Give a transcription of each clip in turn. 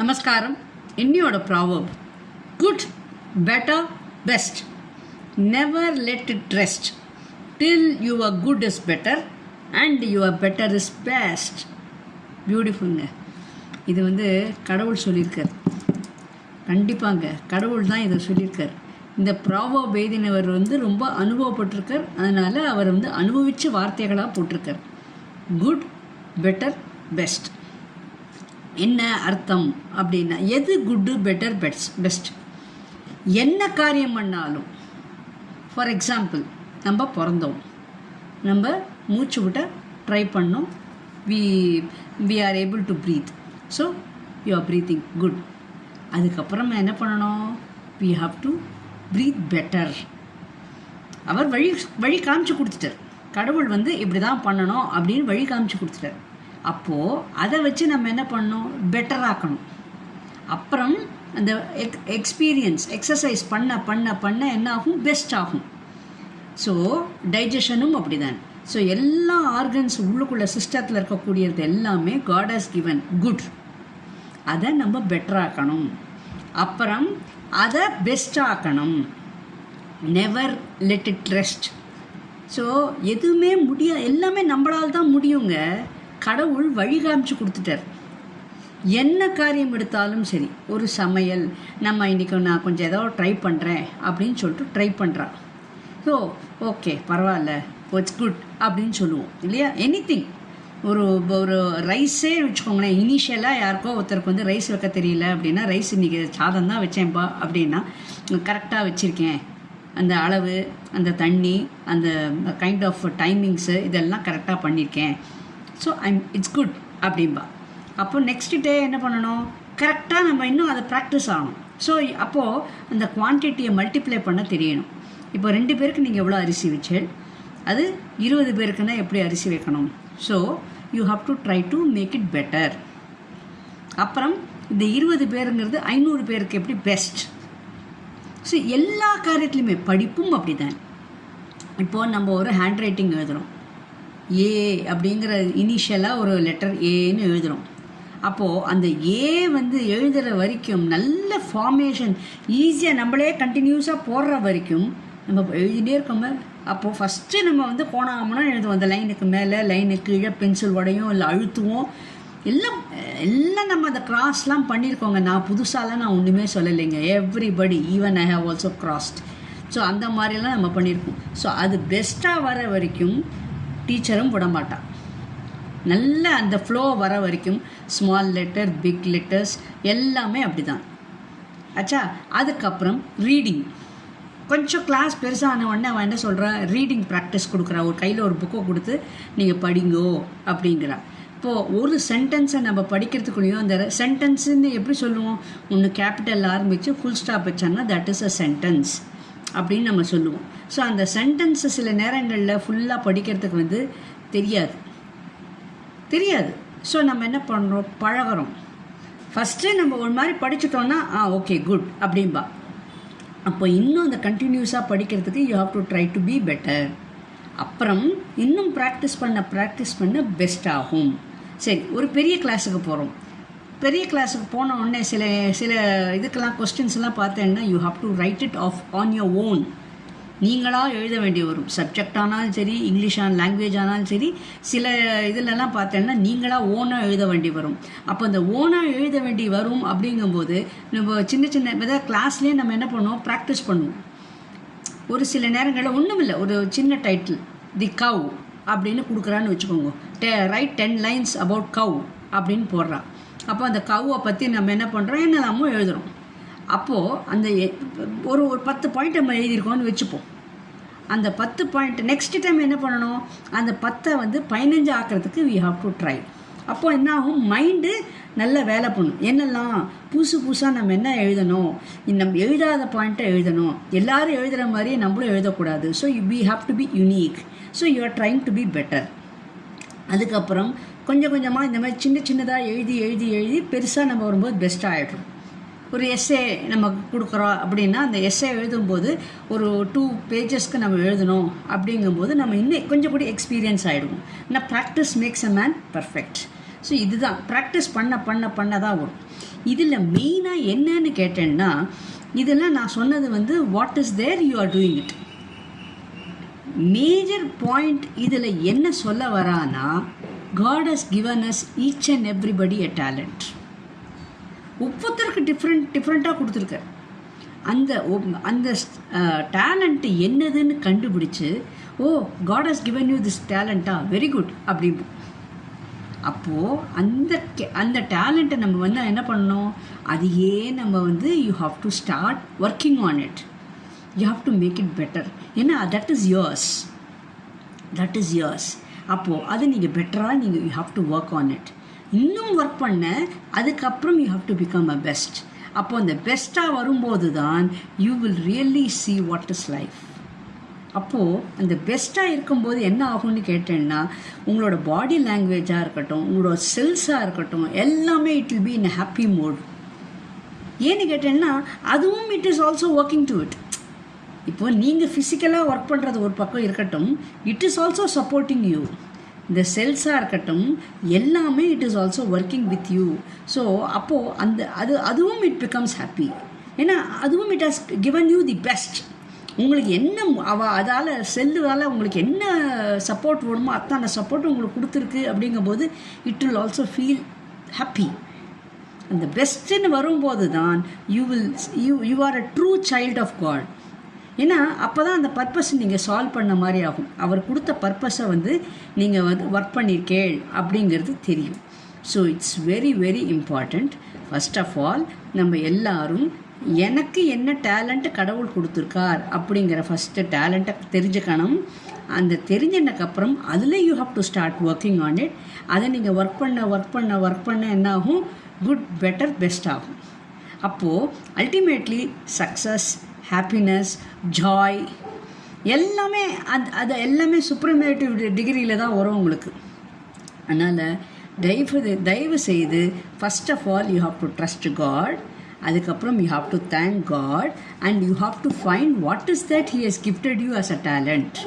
நமஸ்காரம். இன்னியோட proverb good better best never let it rest till your good is better and your better is best பியூட்டிஃபுல்ங்க இது வந்து கடவுள் சொல்லியிருக்கார். கண்டிப்பாங்க. கடவுள் தான் இதை சொல்லியிருக்கார். இந்த ப்ராவோ பேதினவர் வந்து ரொம்ப அனுபவப்பட்டிருக்கார். அதனால் அவர் வந்து அனுபவித்து வார்த்தைகளாக போட்டிருக்கார். குட் பெட்டர் பெஸ்ட் என்ன அர்த்தம் அப்படின்னா எது குட்டு பெட்டர் பெஸ்ட் பெஸ்ட் என்ன காரியம் பண்ணாலும் ஃபார் எக்ஸாம்பிள் நம்ம பிறந்தோம். நம்ம மூச்சு விட்ட ட்ரை பண்ணோம். We we are able to breathe so you are breathing good அதுக்கப்புறமா என்ன பண்ணணும்? We have to breathe better அவர் வழி வழி காமிச்சு கொடுத்துட்டார். கடவுள் வந்து இப்படி தான் பண்ணணும் அப்படின்னு வழி காமிச்சு கொடுத்துட்டார். அப்போது அதை வச்சு நம்ம என்ன பண்ணணும்? பெட்டராக்கணும் அப்புறம் அந்த எக் எக்ஸ்பீரியன்ஸ் எக்ஸசைஸ் பண்ண பண்ண பண்ண என்ன ஆகும்? பெஸ்ட் ஆகும். ஸோ டைஜஷனும் அப்படிதான். ஸோ எல்லா ஆர்கன்ஸ் உள்ளுக்குள்ள சிஸ்டத்தில் இருக்கக்கூடியது எல்லாமே காட் ஹஸ் கிவன் குட் அதை நம்ம பெட்டராக்கணும் அப்புறம் அதை பெஸ்டாக்கணும் never let it rest so எதுவுமே முடிய எல்லாமே நம்மளால் தான் முடியுங்க. கடவுள் வழி காமிச்சு கொடுத்துட்டார். என்ன காரியம் எடுத்தாலும் சரி ஒரு சமையல் நம்ம இன்றைக்கி நான் கொஞ்சம் ஏதோ ட்ரை பண்ணுறேன் அப்படின்னு சொல்லிட்டு ட்ரை பண்ணுறா ஸோ ஓகே பரவாயில்ல இட்ஸ் குட் அப்படின்னு சொல்லுவோம் இல்லையா? எனி திங் ஒரு ஒரு ரைஸே வச்சுக்கோங்களேன் இனிஷியலாக யாருக்கோ ஒருத்தருக்கு வந்து ரைஸ் வைக்க தெரியல அப்படின்னா ரைஸ் இன்றைக்கி சாதம் தான் வச்சேன்ப்பா அப்படின்னா கரெக்டாக வச்சுருக்கேன். அந்த அளவு அந்த தண்ணி அந்த கைண்ட் ஆஃப் டைமிங்ஸு இதெல்லாம் கரெக்டாக பண்ணியிருக்கேன் ஸோ ஐம் இட்ஸ் குட் அப்படின்பா அப்போ நெக்ஸ்ட் டே என்ன பண்ணணும்? கரெக்டாக நம்ம இன்னும் அதை ப்ராக்டிஸ் ஆகணும். ஸோ அப்போது அந்த குவான்டிட்டியை மல்டிப்ளை பண்ண தெரியணும். இப்போ ரெண்டு பேருக்கு நீங்கள் எவ்வளோ அரிசி வச்சேன்? அது இருபது பேருக்குன்னா எப்படி அரிசி வைக்கணும்? So you have to try to make it better அப்புறம் இந்த இருபது பேருங்கிறது ஐநூறு பேருக்கு எப்படி பெஸ்ட் ஸோ எல்லா காரியத்துலையுமே படிப்பும் அப்படி தான் இப்போது நம்ம ஒரு ஹேண்ட் ரைட்டிங் எழுதுகிறோம் ஏ அப்படிங்கிற இனிஷியலாக ஒரு லெட்டர் ஏன்னு எழுதுகிறோம் அப்போது அந்த ஏ வந்து எழுதுகிற வரைக்கும் நல்ல ஃபார்மேஷன் ஈஸியாக நம்மளே கண்டினியூஸாக போடுற வரைக்கும் நம்ம எழுதிட்டே இருக்கோம். அப்போது ஃபஸ்ட்டு நம்ம வந்து போனாமனா எழுதுவோம். அந்த லைனுக்கு மேலே லைனுக்கு கீழே பென்சில் உடையும் இல்லை அழுத்துவோம். எல்லாம் எல்லாம் நம்ம அந்த கிராஸ்லாம் பண்ணியிருக்கோங்க நான் புதுசாலாம் நான் ஒன்றுமே சொல்லலைங்க. Everybody even I have also crossed so அந்த மாதிரிலாம் நம்ம பண்ணியிருக்கோம் ஸோ அது பெஸ்ட்டாக வர வரைக்கும் டீச்சரும் விடமாட்டான் நல்லா நல்ல அந்த ஃப்ளோ வர வரைக்கும் ஸ்மால் லெட்டர் பிக் லெட்டர்ஸ் எல்லாமே அப்படி தான் ஆச்சா அதுக்கப்புறம் ரீடிங் கொஞ்சம் கிளாஸ் பெருசான உடனே அவன் என்ன சொல்கிறான் ரீடிங் ப்ராக்டிஸ் கொடுக்குறா. ஒரு கையில் ஒரு புக்கை கொடுத்து நீங்கள் படிங்கோ அப்படிங்கிறா. இப்போது ஒரு சென்டென்ஸை நம்ம படிக்கிறதுக்குள்ளேயும் அந்த சென்டென்ஸுன்னு எப்படி சொல்லுவோம்? ஒன்று கேபிட்டல் ஆரம்பித்து ஃபுல் ஸ்டாப் வச்சாங்கன்னா தட் இஸ் அ சென்டென்ஸ் அப்படின்னு நம்ம சொல்லுவோம். ஸோ அந்த சென்டென்ஸை சில நேரங்களில் ஃபுல்லாக படிக்கிறதுக்கு வந்து தெரியாது. தெரியாது. ஸோ நம்ம என்ன பண்ணுறோம் பழகிறோம். ஃபஸ்ட்டு நம்ம ஒரு மாதிரி படிச்சுட்டோன்னா ஆ ஓகே குட் அப்படின்பா அப்போ இன்னும் அந்த கண்டினியூஸாக படிக்கிறதுக்கு you have to try to be better அப்புறம் இன்னும் ப்ராக்டிஸ் பண்ண ப்ராக்டிஸ் பண்ண பெஸ்ட் ஆகும். சரி ஒரு பெரிய கிளாஸுக்கு போகிறோம் பெரிய கிளாஸுக்கு போன உடனே சில சில இதுக்கெல்லாம் கொஸ்டின்ஸ்லாம் பார்த்தேன்னா you have to write it off on your own நீங்களாக எழுத வேண்டி வரும் சப்ஜெக்ட் ஆனாலும் சரி இங்கிலீஷ் ஆன லாங்குவேஜ் ஆனாலும் சரி சில இதிலலாம் பார்த்தேன்னா நீங்களாக ஓனாக எழுத வேண்டி வரும். அப்போ அந்த ஓனாக எழுத வேண்டி வரும் அப்படிங்கும்போது நம்ம சின்ன சின்ன வித கிளாஸ்லேயே நம்ம என்ன பண்ணுவோம்? ப்ராக்டிஸ் பண்ணுவோம். ஒரு சில நேரங்களில் ஒன்றும் இல்லை. ஒரு சின்ன டைட்டில் தி கவ் அப்படின்னு கொடுக்குறான்னு வச்சுக்கோங்க. டெ write ten lines about cow அப்படின்னு போடுறான் அப்போ அந்த கவ்வை பற்றி நம்ம என்ன பண்ணுறோம் என்னெல்லாமோ எழுதுகிறோம் அப்போது அந்த ஒரு ஒரு பத்து பாயிண்ட் நம்ம எழுதியிருக்கோம்னு வச்சுப்போம். அந்த பத்து பாயிண்ட் நெக்ஸ்ட் டைம் என்ன பண்ணணும்? அந்த பத்தை வந்து பதினஞ்சு ஆக்கிறதுக்கு வி ஹாவ் டு ட்ரை அப்போது என்ன ஆகும் மைண்டு நல்ல வேலை பண்ணும். என்னெல்லாம்? புதுசு புதுசாக நம்ம என்ன எழுதணும்? நம்ம எழுதாத பாயிண்ட்டை எழுதணும். எல்லாரும் எழுதுகிற மாதிரியே நம்மளும் எழுதக்கூடாது. So we have to be unique so you are trying to be better அதுக்கப்புறம் கொஞ்சம் கொஞ்சமாக இந்த மாதிரி சின்ன சின்னதாக எழுதி எழுதி எழுதி பெருசாக நம்ம வரும்போது பெஸ்ட்டாக ஆகிடும் ஒரு எஸ்ஏ நம்ம கொடுக்குறோம் அப்படின்னா அந்த எஸ்ஏ எழுதும்போது ஒரு டூ பேஜஸ்க்கு நம்ம எழுதணும் அப்படிங்கும்போது நம்ம இன்னும் கொஞ்சம் கூட எக்ஸ்பீரியன்ஸ் ஆகிடுவோம் ஏன்னா practice makes a man perfect so இதுதான். ப்ராக்டிஸ் பண்ண பண்ண பண்ண தான் வரும். இதில் மெயினாக என்னன்னு கேட்டேன்னா இதெல்லாம் நான் சொன்னது வந்து what is there you are doing it major point இதில் என்ன சொல்ல வரானா God has given us each and everybody a talent ஒவ்வொருத்தருக்கு டிஃப்ரெண்ட் டிஃப்ரெண்ட்டாக கொடுத்துருக்கார். அந்த அந்த டேலண்ட்டு என்னதுன்னு கண்டுபிடிச்சு O God has given you this டேலண்ட்டா very good அப்படி அப்போது அந்த கே- அந்த டேலண்ட்டை நம்ம வந்து என்ன பண்ணணும்? அதையே நம்ம வந்து you have to start working on it you have to make it better ஏன்னா that is yours that is yours அப்போது அது நீங்கள் பெட்டராக நீங்கள் you have to work on it இன்னும் ஒர்க் பண்ண அதுக்கப்புறம் you have to become a best அப்போ அந்த பெஸ்ட்டாக வரும்போது தான் you will really see what is life அப்போது அந்த பெஸ்ட்டாக இருக்கும்போது என்ன ஆகும்னு கேட்டேன்னா உங்களோட பாடி லாங்குவேஜாக இருக்கட்டும் உங்களோட செல்ஸாக இருக்கட்டும் எல்லாமே it will be in happy mode ஏன்னு கேட்டேன்னா அதுவும் it is also working to it இப்போ நீங்கள் ஃபிசிக்கலாக ஒர்க் பண்ணுறது ஒரு பக்கம் இருக்கட்டும் it is also supporting you இந்த செல்ஸாக இருக்கட்டும் எல்லாமே it is also working with you so அப்போது அந்த அது அதுவும் இட் பிகம்ஸ் ஹாப்பி ஏன்னா அதுவும் it has given you the best உங்களுக்கு என்ன அவ அதால் செல்லுவால் உங்களுக்கு என்ன சப்போர்ட் வேணுமோ அத்தனை சப்போர்ட் உங்களுக்கு கொடுத்துருக்கு அப்படிங்கும்போது it will also feel happy அந்த பெஸ்ட்டுன்னு வரும்போது தான் you will you you are a true child of God ஏன்னா அப்போ தான் அந்த பர்பஸ் நீங்கள் சால்வ் பண்ண மாதிரி ஆகும். அவர் கொடுத்த பர்பஸை வந்து நீங்கள் வந்து ஒர்க் பண்ணியிருக்கேள் அப்படிங்கிறது தெரியும். So it's very very important first of all நம்ம எல்லாரும் எனக்கு என்ன டேலண்ட்டு கடவுள் கொடுத்துருக்கார் அப்படிங்கிற ஃபஸ்ட்டு டேலண்ட்டை தெரிஞ்சுக்கணும். அந்த தெரிஞ்சதுக்கப்புறம் அதில் you have to start working on it அதை நீங்கள் ஒர்க் பண்ண ஒர்க் பண்ண ஒர்க் பண்ண என்ன ஆகும்? குட் பெட்டர் பெஸ்ட் ஆகும். அப்போது அல்டிமேட்லி சக்ஸஸ் ஹாப்பினஸ் ஜாய் எல்லாமே அது அது எல்லாமே சுப்ரமேட்டிவ் டிகிரியில் தான் வரும் உங்களுக்கு. அதனால் தயவு தயவு செய்து first of all you have to trust God அதுக்கப்புறம் you have to thank God and you have to find what is that he has gifted you as a talent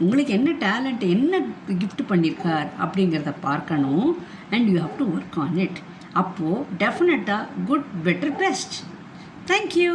உங்களுக்கு என்ன டேலண்ட் என்ன கிஃப்ட் பண்ணியிருக்கார் அப்படிங்கிறத பார்க்கணும் and you have to work on it அப்போது டெஃபினட்டாக good better best thank you